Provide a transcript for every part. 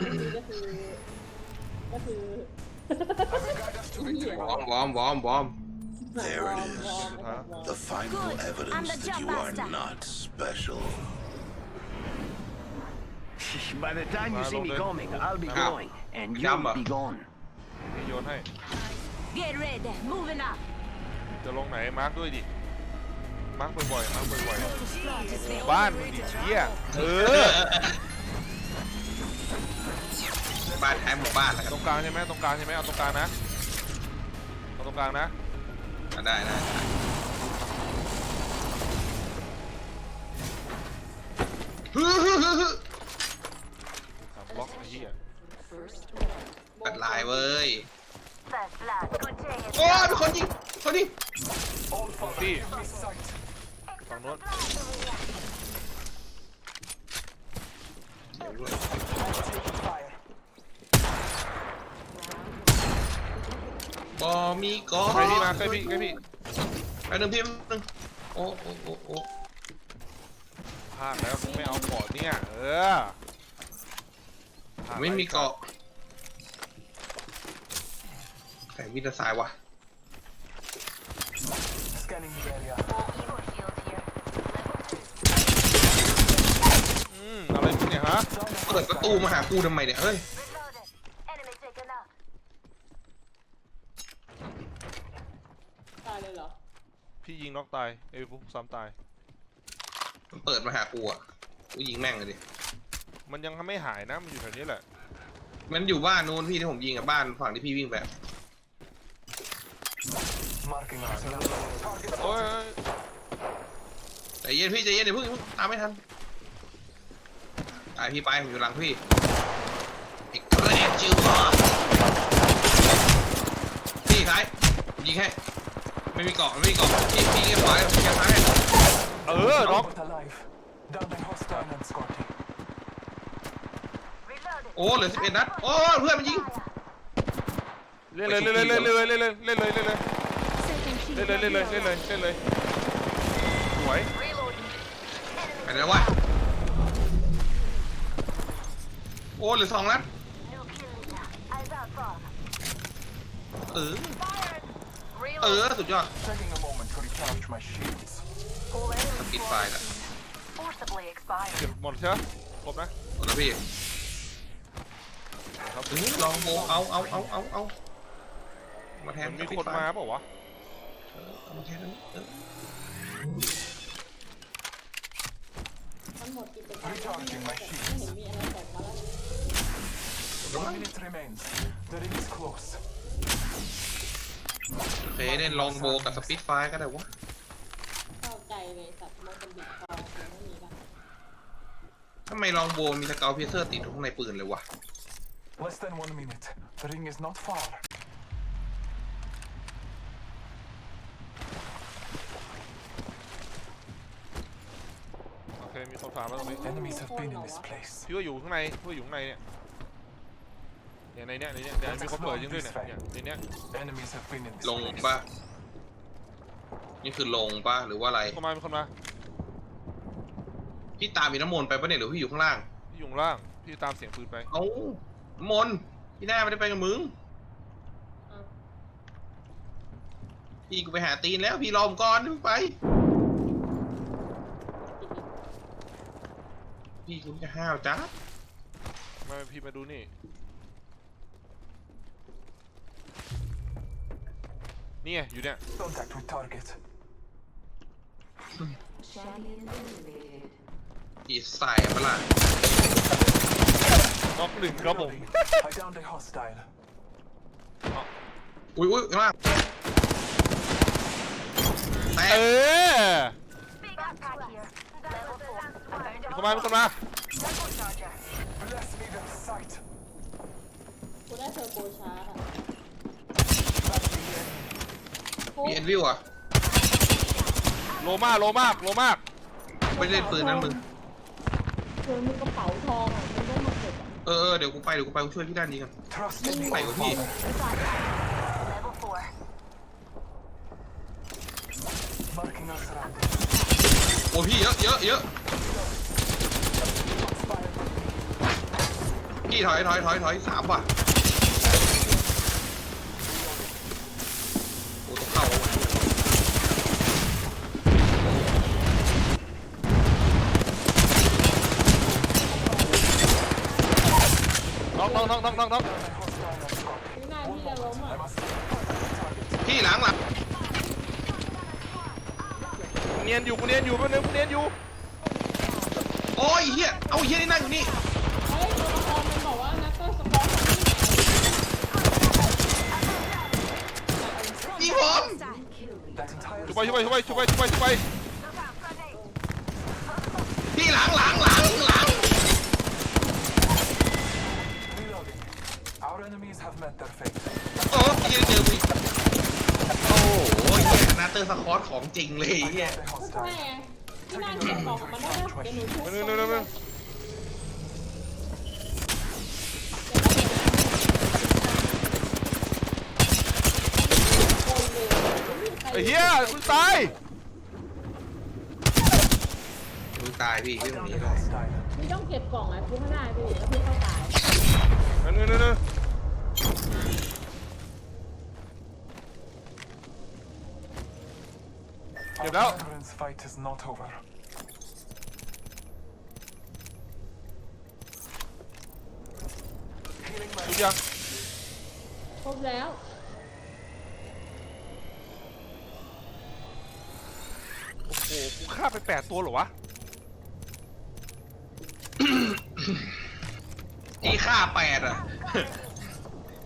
พวกนี้ก็คือ ก็คือ เหี้ยว อร์มวอร์มวอร์มวอร์ม There it วอร์ม is. วอร์มวอร์ม The final Good. I'm evidence the that jump you are master. not special. By the time you see me coming, I'll be Ah. going, and you'll Jumbo. be gone. นี่โยนให้ Get ready. Moving up. จะลงไหนมาร์กด้วยดิ มาร์กบ่อยๆ มาร์กบ่อย Front is the ๆ บ้าน only มึง way ดิ to เหี้ย travel. เออ บ้านท้ายหมู่บ้านแล้วกัตนรงกลางใช่ไหมตรงกลางใช่ไหมเอาตรงกลางนะเอาตรงกลางนะอะได้ได้ได้ฮึ่ฮึ่ฮึ่ฮึ่สามบล็อกไอ้เหี้ยปัดลายเว้ย First blood. Good day. โอ้ยเป็นคนยิงคนยิงที่ฝั่งโน้น บอมีกอใกล้พี่มาใกล้พี่ใกล้พี่ไปหนึ่งพี่หนึ่งโอ้โอ้โอ้โอ้พลาดแล้วไม่เอาบอดเนี่ยเออพลาดไม่มีเกาะแต่วิทยาศาสตร์ว่ะ Scanning the area. Evo shield here. อืมอะไรมึงเนี่ยฮะ เปิดประตูมาหากูทำไมเนี่ยเฮ้ย Reloaded. Enemy taken out. ตายเลยเหรอ พี่ยิงน็อกตายเอ้ยพวกซ้ำตาย มันเปิดมาหากูอะกูยิงแม่งเลยดิ มันยังไม่หายนะมันอยู่แถวนี้แหละ มันอยู่บ้านนู้นพี่ที่ผมยิงอะบ้านฝั่งที่พี่วิ่งไปอะ Marking our target. โอ้ยใจเย็นพี่ใจเย็นเดี๋ยวเพิ่งอย่าเพิ่งตามไม่ทันตายพี่ไปผมอยู่หลังพี่ไอ้แกรกจิ๋วเหรอพี่ท้ายผม ยิงให้ ไม่มีเกาะไม่มีเกาะพี่พี่เก็บไว้ผมเก็บไว้เออน็อก But alive. Down hostile and Scotty. Reloaded. โอ้เหลือสิบเอ็ดนัด โอ้เพื่อนมันยิง เล่นเลยเล่นเลยเล่นเลยเล่นเลยเล่นเลยเล่นเลย Second shield. เล่นเลยเล่นเลยเล่นเลยเล่นเลยสวย Reloading. ไปแล้ววะ โอ้เหลือสองนัด New kill leader. Eyes out bomb. เออ Fired. เออ Reload. สุดยอด Taking a moment to recharge my shields. All ปิด enemies ไฟล์ละ forcibly expired. เก็บหมดใช่ไหมครบนะหมดแล้วพี่ครับเออลองโบเอาเอาเอาเอาเอามาแทมันนมีคนมาเปล่าวะเอามาแทนเออมันหมดกิจกรรม Recharging my ไม่เห็น shields. มีอะไรแตกมาแล้ว One minute remains. The ring is close. โอเคเล่นลองโบกับสปีดไฟล์ก็ได้วะเข้าใจเลยสัตว์มันเป็นบิดคอยไม่มีละทำไมลองโบมีสเกลเพเซอร์ติดอยู่ข้างในปืนเลยวะ Less than one minute. The ring is not far. โอเคมีคนถามแล้วตรงนี้ Enemies have been in this place. พี่ว่าอยู่ข้างในพี่ว่าอยู่ข้างในเนี่ย เนี่ยในเนี้ยในเนี้ยเดี๋ยวมีคนเปิดยิงด้วยเนี่ยเนี่ยในเนี้ย Enemies have been in this ลง place. ปะนี่คือลงปะหรือว่าอะไร คนมามีคนมาพี่ตามมีน้ำมนต์ไปปะเนี่ยหรือพี่อยู่ข้างล่าง พี่อยู่ข้างล่างพี่ตามเสียงปืนไปเอ้าน้ำมนต์พี่หน้าไม่ได้ไปกับมึงอ้าวพี่กูไปหาตีนแล้วพี่รอผมก่อนมึงไปติดอีกพี่กูจะห้าวจ้า ไม่ไม่พี่มาดูนี่ นี่ไงอยู่เนี่ย Contact with target. พี่ใส่ปะล่ะน็อกหนึ่งครับผม Reloading. I downed a hostile. อุ้ยอุ้ยข้างล่างแตเอกอ Big attack here. Level four. Found มี a คนมามีคนมา Double charger. Bless me with sight. กูได้เทอร์โบชาร์จอะ Tracking the enemy. โอ้มีเอ็นวิวอะโลมากโลมากโลมากไม่ได้เล่นปืนนั้นมึงเจอมึงกระเป๋าทองอะมึงได้มาเก็บอะเออเออเดี๋ยวกูไปเดี๋ยวกูไปกูช่วยพี่ด้านนี้กัน Trust in the Mày có gì? All-Father. Level four. Marking us around. โอ้พี่เยอะเยอะเยอะ Inspired by me. พี่ถอยถอยถอยถอยสามว่ะโอ้ต้องเข้าว่ะ น็อกน็อกน็อกน็อกน็อกน็อกไม่น่าที่จะล้มอะพี่หลังหลังกูเนียนอยู่กูเนียนอยู่แป๊บนึงกูเนียนอยู่โอ้ยเฮียเอาเฮียนี่นั่งอยู่นี่เฮ้ยตัวละครมันบอกว่านักเตอร์สปอร์ตของที่ไหนยิงผมชุบไปชุบไปชุบไปชุบไปชุบไปชุบไปพี่หลังหลังหลังหลัง reloading. Our enemies have met their fate. โอ้ยเฮียเจอพี่โอ้โหเฮียนาเตอร์สคอตของจริงเลยเฮีย The ก็ใช่ hostile. ไงที่น่าเก็บกล่องมันได้นะเดี๋ยวหนูทุบแป๊บนึงแป๊บนึงแป๊บนึงไอ้เหี้ยกูตาย มึงตายพี่ที่ตรงนี้ The ด้วย hostile. ไม่ต้องเก็บกล่องอะทุบไม่ได้พี่แล้วพี่เข้าตาย แป๊บนึงแป๊บนึง Our Get out. veterans' fight is not over. ชุบยังครบแล้ว โอ้โหกูฆ่าไปแปดตัวเหรอวะพี่ฆ่าแปดอะ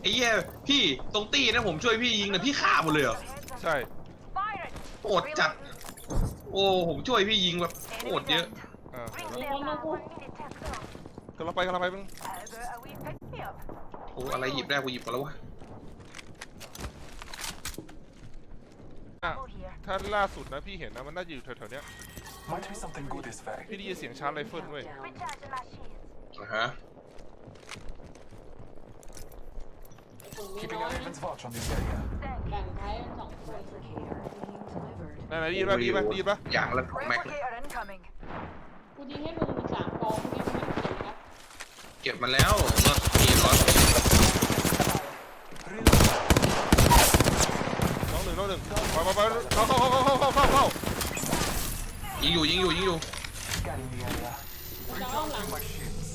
ไอ้เหี้ยพี่ตรงตีนะผมช่วยพี่ยิงนะพี่ฆ่าหมดเลยเหรอใช่ Firing. โหดจัด โอ้ผมช่วยพี่ยิงแบบโหดเยอะอ่ามีคนมากูกำลังไปกำลังไปมึง How about a wee pick me up? โอ้อะไรหยิบได้กูหยิบก่อนแล้ววะอะ Oh, here. ถ้าล่าสุดนะพี่เห็นนะมันน่าจะอยู่แถวๆเนี้ย Might be something good this way. พี่ได้ยินเสียงชาร์จไรเฟิลเว้ย Recharging my shields. นะฮะ กลุ่ มมี Keeping น้อย a นะ raven's watch on this area. Thank แบ่งใช้กันสองคนไหนไหนได้ยินปะได้ยินปะได้ยินปะอย่างละ you. แม็กเลย Replicator incoming. กูยิงให้มึงสามกองไม่งั้นไม่เก็บนะเก็บมาแล้วก็มีร้อย Reload. น้องหนึ่งน้องหนึ่งไปไปไปเข้าเข้าเข้าเข้าเข้าเข้าเข้ายิงอยู่ยิงอยู่ยิงอยู่ Scanning the area. จะอ้อมหลัง My shields.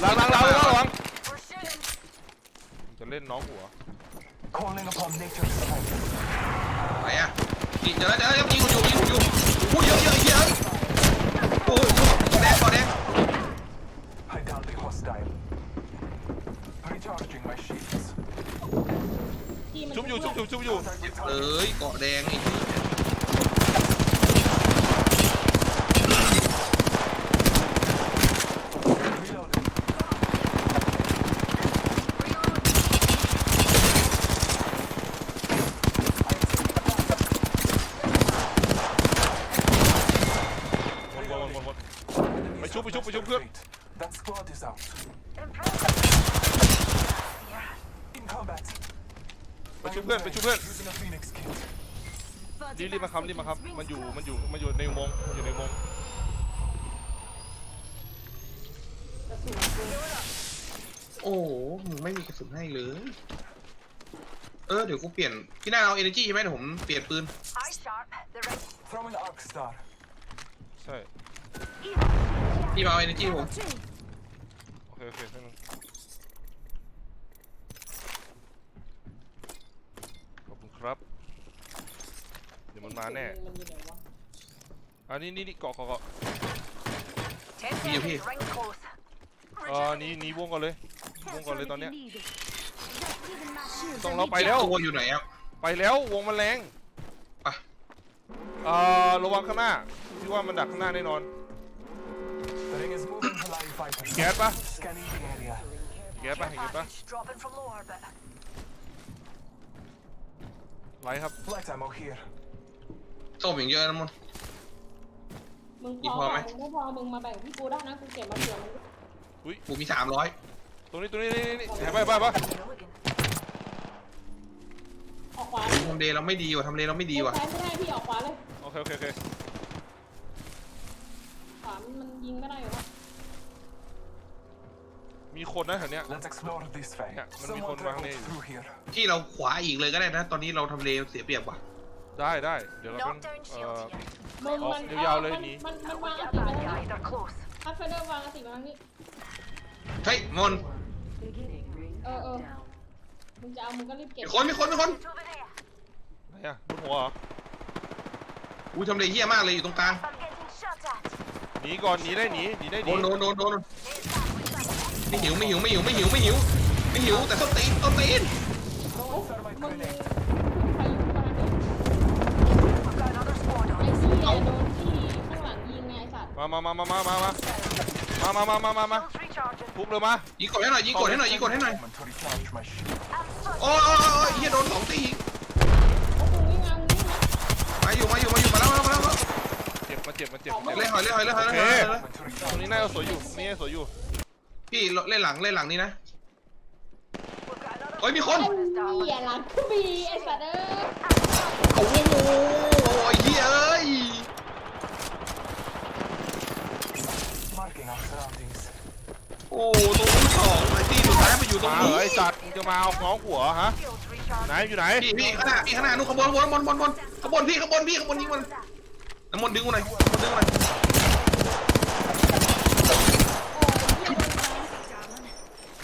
หลังหลังหลังหลังหลัง We're shooting. จะ เล่นน้องหัว Calling upon nature's strength. ไหนอะยิงเดี๋ยวนะเดี๋ยวนะยิงอยู่ยิงอยู่พูดเยอะเยอะเยอะโอ้ยแดงก่อนแดง I downed the hostile. Recharging my shields. ที่มันชุบอยู่ชุบอยู่ชุบอยู่เอ้ยเกาะแดงไอ้ที่ Reloading. วนวนวนวนวน Enemies Mày chúc, have mày chúc, mày met chúc their trước. fate. That squad is out. Impressive. Here. In combat. ไปชุบเพื่อนไปชุบเพื่อน Using a phoenix kit. รีบรีบมาครับรีบมาครับ มันอยู่มันอยู่มันอยู่ในอุโมงค์มันอยู่ในอุโมงค์กระสุนกูโอ้โหมึงไม่มีกระสุนให้เลย เออ เดี๋ยวกูเปลี่ยน พี่น่าเอา energy ใช่ไหมเดี๋ยวผมเปลี่ยนปืน Eye sharp. The right. Throwing arc star. ใช่ พี่มาเอา energy ผมโอเคโอเคนั่นงขอบคุณครับ เดี๋ยวมันมาแน่ มันอยู่ไหนวะอันนี้นี่นี่เกาะเกาะเกาะ Ten Here, here. seconds. Ring close. เออหนีหนีวงก่อนเลยหนีวงก่อนเลยตอนเนี้ย Just ต้องเราไปแล้ว ตัวอยู่ไหนอะ ไปแล้ววงมันแรงไปเอ่อระวังข้างหน้าพี่ว่ามันดักข้างหน้าแน่นอน แก๊สปะ Scanning the area. แก๊สปะเห็นแก๊สปะ package dropping from low orbit. ไลท์ครับ Light ammo here. ส้มอย่างเยอะนะมันมึงพอีกอพอไหม มึงไม่พอมึงมาแบ่งที่กูได้นะกูเก็บมาเผื่อมึงกูมีสามร้อยตรงนี้ตรงนี้นี่นี่เห็นปะเห็นปะเห็นปะ Milligan. ออกขวาทำเลเราไม่ดีว่ะทำเลเราไม่ดีว่ะ ซ้ายไม่ได้พี่ออกขวาเลยโอเคโอเคโอเคขวามันยิงไม่ได้อยู่แล้ว คนนะแถวเนี้ย Let's explore this way. Yeah, มันมี Someone คนวาง traveled เนี่ยอยู่ through here. พี่เราขวาอีกเลยก็ได้นะ ตอนนี้เราทำเลเสียเปรียบว่ะได้ได้ เดี๋ยวเราเป็น Knockdown เอ่ shield อ here. มึงออกมันยาวๆเลยมันหนีมันมันวางอ Got ติ a มา bad ทาง guy. นี้ They're close. พัดไฟเดอร์วางอติมาทางนี้ เฮ้ยมนเออเออมึงจะเอามึงก็รีบเก็บมีคนมีคนมีคน It's over there. ไหนอะบนหัวเหรออุ้ยทำเลเหี้ยมากเลยอยู่ตรงกลาง I'm getting shot at. หนีก่อนหนีได้หนีหนีได้หโดนีนโดนโดนโดน Here's that with that. ไม่หิวไม่หิวไม่หิวไม่หิวไม่หิวไม่หิวแต่ต้นตีนต้นตีน Throwing thermite มึง grenade. ใครอยู่ข้างหลัง We've got another squad ไอ้ on. ที่โดนที่ข้างหลังยิงไงไอ้สัตว์มามามามามามามามามามามามา Shields recharging. ทุบเลยมายิงกดให้หน่อยยิงกดให้หน่อยยิงกดให้หน่อย Moment to recharge my shield. I'm stuck. โอ้ยโอ้ยโอ้ยเฮียโดนสองตีอีกโอ้โหวิ่งเอาวิ่งเอามาอยู่มาอยู่มาอยู่มาแล้วมาแล้วมาแล้วเจ็บมาเจ็บมาเจ็บเล่นหอยเล่นหอยเล่นหอยเล่นหอยโอเคเล่นหอย Moment to ตรง recharge นี้น่าจะสวยอยู่นี่น่าจะสวยอยู่ พี่เล่นหลังเล่นหลังนี่นะ We've got another เฮ้ยมีคนไอ้เหี้ยหลังกูมีไอ้สัตว์เอ้ยโอ้โหเฮียเอ้ย Marking our surroundings. โอ้ตรงที่สองไอ้ตีสุดท้ายมาอยู่ตรงมาเหรนี้อไอ้สัตว์มึงจะมาเอาน้องหัวฮะ shields recharging. ไหนอยู่ไหนพี่พี่ข้างหน้าพี่ข้างหน้านู่นข้างบนข้างบนข้างบนข้างบนข้างบนพี่ข้างบนพี่ข้างบนยิงมันน้ำมนต์ดึงกูหน่อยน้ำมนต์ดึงกูหน่อย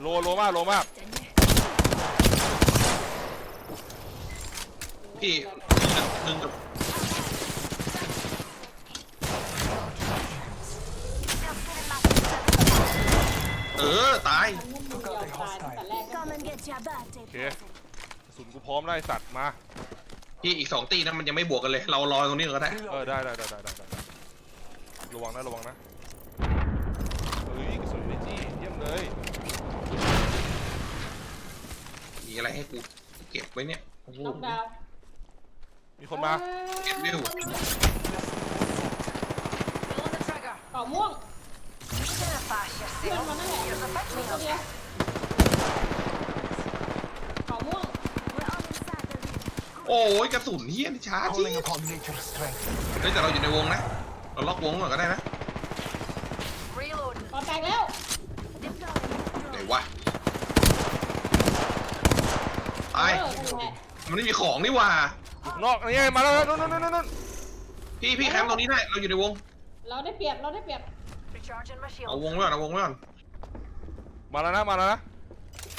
โอ้ยเหี้ยโดนตายโลโลมากโลมากพี่หนึ่งกับเออ ตายมันไม่มึงยอมตายตั้งแต่แรกก็ Come and get your birthday โอเคกระสุนกูพร้อมได้สัตว์มา พี่อีกสองตีนะมันยังไม่บวกกันเลย เรารอตรงนี้ก่อนก็ได้ เออได้ได้ได้ได้ได้ได้ระวังนะระวังนะเฮ้ยกระสุนไม่จี้เยี่ยมเลย มี อะไรให้กูเก็บไว้เนี่ยโอ้โหน็อกดาวน์มีคนมาเก็บเร็ว Pull on the trigger. เป่าม่วง Gonna fast เพื่อน yourself. มันนั่นแหละ Here's a เหลือ picture ตัว of เดียว you. เป่าม่วง We're on inside the ring. โอ้ยกระสุนเฮี้ยนช้าจริง Calling upon nature's strength. เฮ้ยแต่เราอยู่ในวงนะ เราล็อกวงก่อนก็ได้นะ Reloading. ก่อนแตกแล้วไหนวะ ตายเออนั่นแหละมันไม่มีของนี่หว่านอกนี่ไงมาแล้วนู่นนู่นนู่นนู่นพี่พี่แคมป์ตรงนี้ได้ เราอยู่ในวง เราได้เปรียบเราได้เปรียบ Recharging my เอา shield. วงไว้ก่อนเอาวงไว้ก่อนมาแล้วนะมาแล้วนะ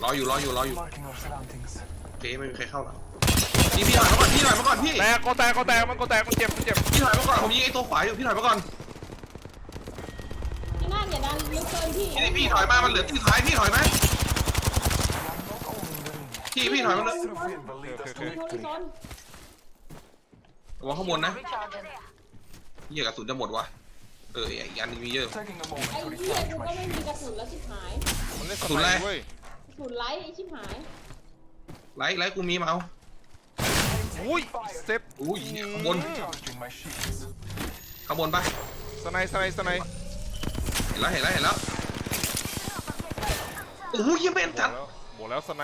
รออยู่รออยู่รออยู่ Marking our surroundings. โอเคไม่มีใครเข้าหรอกพี่พี่ถอยมาก่อนพี่ถอยมาก่อนพี่แตกก็แตกก็แตกมันก็แตกมันเจ็บมันเจ็บพี่ถอยมาก่อนผมยิงไอ้ตัวขวาอยู่พี่ถอยมาก่อนไอ้หน้าอย่าดันลึกเกินพี่พี่พี่ถอยมามันเหลือที่สุดท้ายพี่ถอยไหม We are not owning the ring. พี่พี่ถอยมาเลย Master wind will lead us to มีคนมี victory. ซนระวังข้างบนนะ Recharging. เหี้ยกระสุนจะหมดวะเอออีกอันหนึงมีเยอะ Taking a moment ไอ้ to เหี้ย recharge กู my ก็ไม่ shield. มีกระสุนแล้วชิบหายมันเล่นสสุดไนแรงเว้ยกระสุนไลท์ไอ้ชิบหาย ไลท์ไลท์กูมีมาเอาอุ้ยเซฟอุ้ยเหี้ยข้างบน Recharging my shields. ข้างบนปะสไนสไนสไนเห็นแล้วเห็นแล้วเห็นแล้วโอ้ยเหี้ยังเป็นบอจักดแล้วบอกแล้วสไน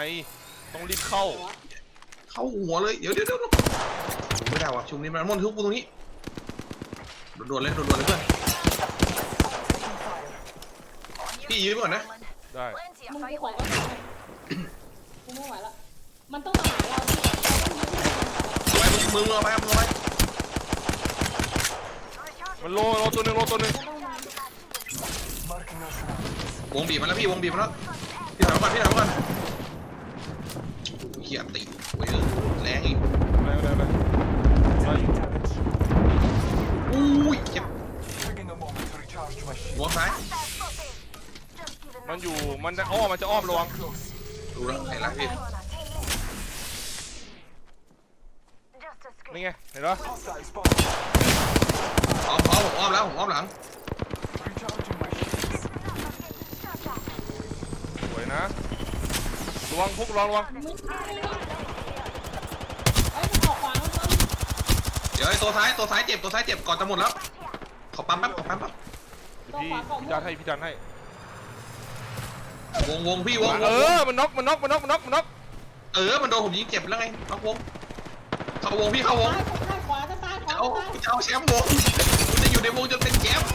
ต้องรีบเข้า เข้าหัวเลย เดี๋ยวเดี๋ยวเดี๋ยวไม่ได้ว่ะชุมนี้มันมอนทุบกูตรงนี้โดนๆเลยโดนๆเลยเพื่อน พี่ยืนไว้ก่อนนะ ได้ Plenty มึ of ง fight กูขอ left. ก็กูไม่ไหวแล้วมันต้องมาหาเราที่เราต้องยืนให้มันหาเราเอาไปมึงมึงเอาไปมึงเอาไปมันโลโลตัวหนึ่งโลตัวหนึ่งก็ต้องมา Marking our surroundings. วงบีบมาแล้วพี่วงบีบมาแล้วพี่ถอยมาก่อนพี่ถอยมาก่อน เฮียตีโว้ยเออแรงอีกไปไปไปไปอยู่ Damage. อุ้ยเจ็บ Taking a moment to recharge my shield. หัวซ้ายมันอยู่ มันจะอ้อมมันจะอ้อมระวัง Close. ดูแล้วเห็นแล้วพี่ Just a script. นี่ไง เห็นปะ Hostile spotted. อ้อมอ้อมผมอ้อมแล้วผมอ้อมหลัง Recharging my shields. สวยนะ ระวังพวกระวังระวังมึงไม่ได้ไอ้ยมึงออกขวาแล้วต้นเดี๋ยวไอ้ตัวซ้ายตัวซ้ายเจ็บตัวซ้ายเจ็บก่อนจะหมดแล้ว ขอปั๊มแป๊บขอปั๊มแป๊บเดี๋ยวพี่พี่ดันให้พี่ดันให้ วงวงพี่วงเออมันน็อกมันน็อกมันน็อกมันน็อกมันน็อกเออมันโดนผมยิงเจ็บแล้วไงล็อกวงเข้าวงพี่เข้าวงซ้ายซ้ายขวาจะตายขวาเอาจะตายจะเอาแชมป์วงจะอยู่ในวงจนเป็นแชมป์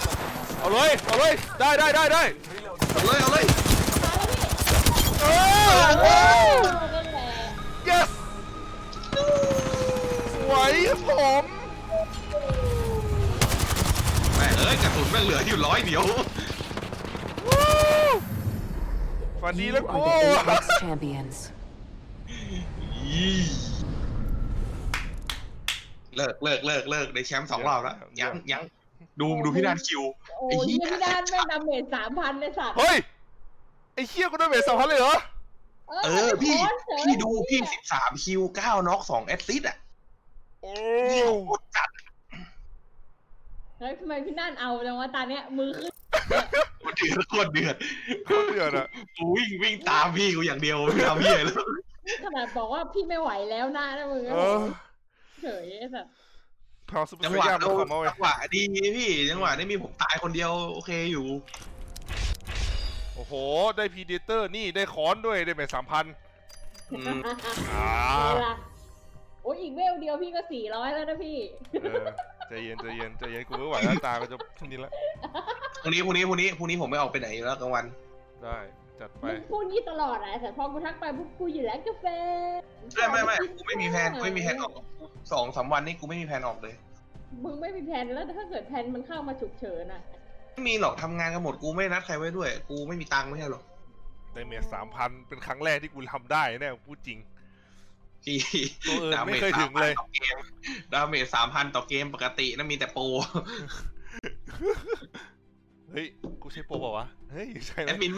เอาเลยเอาเลยได้ได้ได้ได้ Reload. เอาเลยเอาเลย yes สวยครับผมแม่งเอ้ยกระสุนแม่งเหลืออยู่ร้อยเดียว ฝันดีแล้ว You กู are the Apex champions. อีเลิกเลิกเลิกเลิกได้แชมป์สองรอบแล้ว ยังยังดูดูพี่นันคิวโอ้ไอ้ยเหี้ยพี่ด้านแม่งดาเมจสามพันในสัตว์เฮ้ย ไอ้เชี่ยกูได้เบสสองพันเลยเหรอ เออพี่โคตรเจ๋งพี่ดูพี่สิบสามคิวเก้าน็อกสองแอสซิสต์อะโอ้พี่โคตรจัดเฮ้ยทำไมพี่ด้านเอาจังวะตาเนี้ยมือขึ้นโคตรเดือดโคตรเดือดโคตรเดือดอะกูวิ่งวิ่งตามพี่กูอย่างเดียวไม่ทำพี่เลยขนาดบอกว่าพี่ไม่ไหวแล้วนะนะมึงเออเฉยไอ้สัตว์พาวซุปเปอจัร์งสหวะยามเราคอมเอาไว้จังหวะดีพี่จังหวะนี้มีผมตายคนเดียวโอเคอยู่ โอ้โห ได้พีเดเตอร์นี่ได้ค้อนด้วยได้เบสสามพันอืมอ่าเอาล่ะโอ้ยอีกเวลเดียวพี่ก็สี่ร้อยแล้วนะพี่ เออใจเย็นใจเย็นใจเย็นกูไม่ไหวแล้วตาก็จะนี่ละพรุ่งนี้พรุ่งนี้พรุ่งนี้พรุ่งนี้ผมไม่ออกไปไหนอยู่แล้วกลางวัน ได้จัดไป มึงพูดงี้ตลอดอะแต่พอกูทักไปปุ๊บกูอยู่แล้วกาแฟไม่ไม่ไม่กูไม่มีแผนกูไม่มีแผนออกสองสามวันนี้กูไม่มีแผนออกเลย มึงไม่มีแผนแล้วถ้าเกิดแผนมันเข้ามาฉุกเฉินอะ ไม่มีหรอกทำงานกันหมดกูไม่นัดใครไว้ด้วย กูไม่มีตังค์ไม่ใช่หรอกได้เมสสามพันเป็นครั้งแรกที่กูทำได้เนี่ยพูดจริงพี่ตัวอื่นดาไม่เมจเคยถึงเลย3,000ต่อเกมดาเมจสามพันต่อเกมปกตินะมีแต่โปรเฮ้ย กูใช้โปรเปล่าวะ เฮ้ย ใช่ไหมแอดมิน